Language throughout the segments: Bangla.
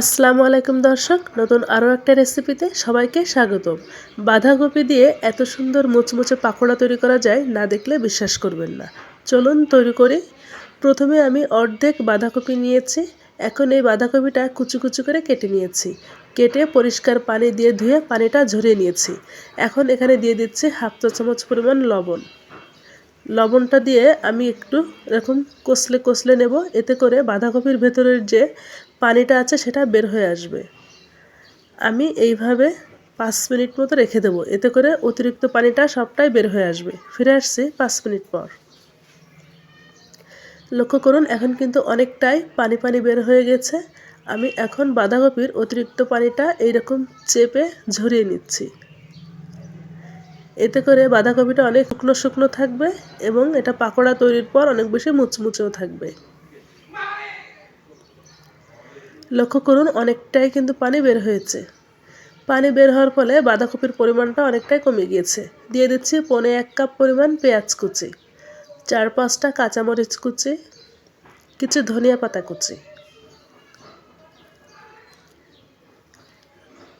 আসসালামু আলাইকুম দর্শক, নতুন আরও একটা রেসিপিতে সবাইকে স্বাগতম। বাঁধাকপি দিয়ে এত সুন্দর মুচমুচে পাকোড়া তৈরি করা যায় না দেখলে বিশ্বাস করবেন না। চলুন তৈরি করি। প্রথমে আমি অর্ধেক বাঁধাকপি নিয়েছি, এখন এই বাঁধাকপিটা কুচু কুচু করে কেটে নিয়েছি। কেটে পরিষ্কার পানি দিয়ে ধুয়ে পানিটা ঝরিয়ে নিয়েছি। এখন এখানে দিয়ে দিচ্ছি হাফ চা চামচ পরিমাণ লবণ। লবণটা দিয়ে আমি একটু এরকম কষলে কষলে নেব, এতে করে বাঁধাকপির ভেতরের যে পানিটা আছে সেটা বের হয়ে আসবে। আমি এইভাবে পাঁচ মিনিট মতো রেখে দেবো। এতে করে অতিরিক্ত পানিটা সবটাই বের হয়ে আসবে। ফিরে আসছি পাঁচ মিনিট পর। লক্ষ্য করুন, এখন কিন্তু অনেকটাই পানি পানি বের হয়ে গেছে। আমি এখন বাঁধাকপির অতিরিক্ত পানিটা এইরকম চেপে ঝরিয়ে নিচ্ছি। এতে করে বাঁধাকপিটা অনেক শুকনো শুকনো থাকবে এবং এটা পাকোড়া তৈরির পর অনেক বেশি মুচমুচেও থাকবে। লক্ষ্য করুন, অনেকটাই কিন্তু পানি বের হয়েছে। পানি বের হওয়ার ফলে বাঁধাকপির পরিমাণটা অনেকটাই কমে গিয়েছে। দিয়ে দিচ্ছি পনে এক কাপ পরিমাণ পেঁয়াজ কুচি, চার পাঁচটা কাঁচামরিচ কুচি, কিছু ধনিয়া পাতা কুচি।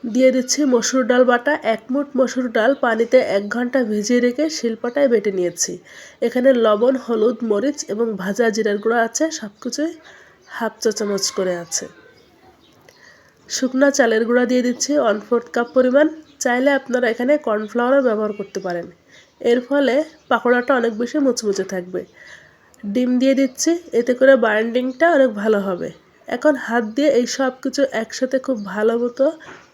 দিয়ে দিচ্ছি মসুর ডাল বাটা। এক মুঠ মসুর ডাল পানিতে এক ঘণ্টা ভিজিয়ে রেখে শিল্পটায় বেটে নিয়েছি। এখানে লবণ, হলুদ, মরিচ এবং ভাজা জিরার গুঁড়ো আছে সব কিছুই হাফ চা চামচ করে আছে। শুকনা চালের গুঁড়া দিয়ে দিচ্ছি ওয়ান ফোর্থ কাপ পরিমাণ। চাইলে আপনারা এখানে কর্নফ্লাওয়ারও ব্যবহার করতে পারেন। এর ফলে পাকোড়াটা অনেক বেশি মুচমুচে থাকবে। ডিম দিয়ে দিচ্ছি, এতে করে বাইন্ডিংটা অনেক ভালো হবে। এখন হাত দিয়ে এই সব কিছু একসাথে খুব ভালো মতো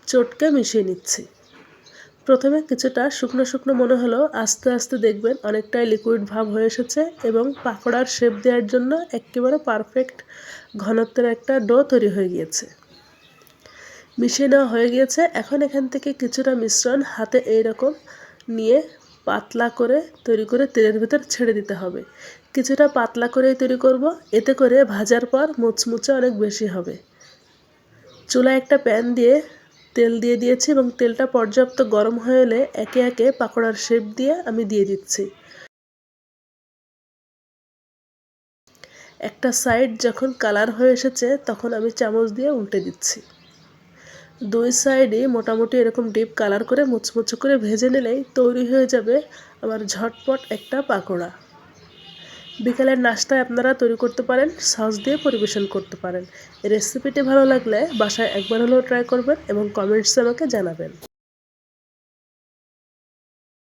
চটকে মিশিয়ে নিচ্ছি। প্রথমে কিছুটা শুকনো শুকনো মনে হলো, আস্তে আস্তে দেখবেন অনেকটাই লিকুইড ভাব হয়ে এসেছে এবং পাকোড়ার শেপ দেওয়ার জন্য একেবারে পারফেক্ট ঘনত্বের একটা ডো তৈরি হয়ে গিয়েছে। মিশিয়ে নেওয়া হয়ে গিয়েছে। এখন এখান থেকে কিছুটা মিশ্রণ হাতে এইরকম নিয়ে পাতলা করে তৈরি করে তেলের ভেতর ছেড়ে দিতে হবে। কিছুটা পাতলা করেই তৈরি করব। এতে করে ভাজার পর মুচমুচে অনেক বেশি হবে। চুলা একটা প্যান দিয়ে তেল দিয়ে দিয়েছি এবং তেলটা পর্যাপ্ত গরম হয়ে এলে একে একে পাকোড়ার শেপ দিয়ে আমি দিয়ে দিচ্ছি। একটা সাইড যখন কালার হয়ে এসেছে তখন আমি চামচ দিয়ে উল্টে দিচ্ছি। দুই সাইডে মোটামুটি এরকম ডিপ কালার করে মুচমুচো করে ভেজে নিলেই তৈরি হয়ে যাবে আমার ঝটপট একটা পাকোড়া। বিকালের নাস্তায় আপনারা তৈরি করতে পারেন, সস দিয়ে পরিবেশন করতে পারেন। রেসিপিটি ভালো লাগলে বাসায় একবার হলেও ট্রাই করবেন এবং কমেন্টসে আমাকে জানাবেন।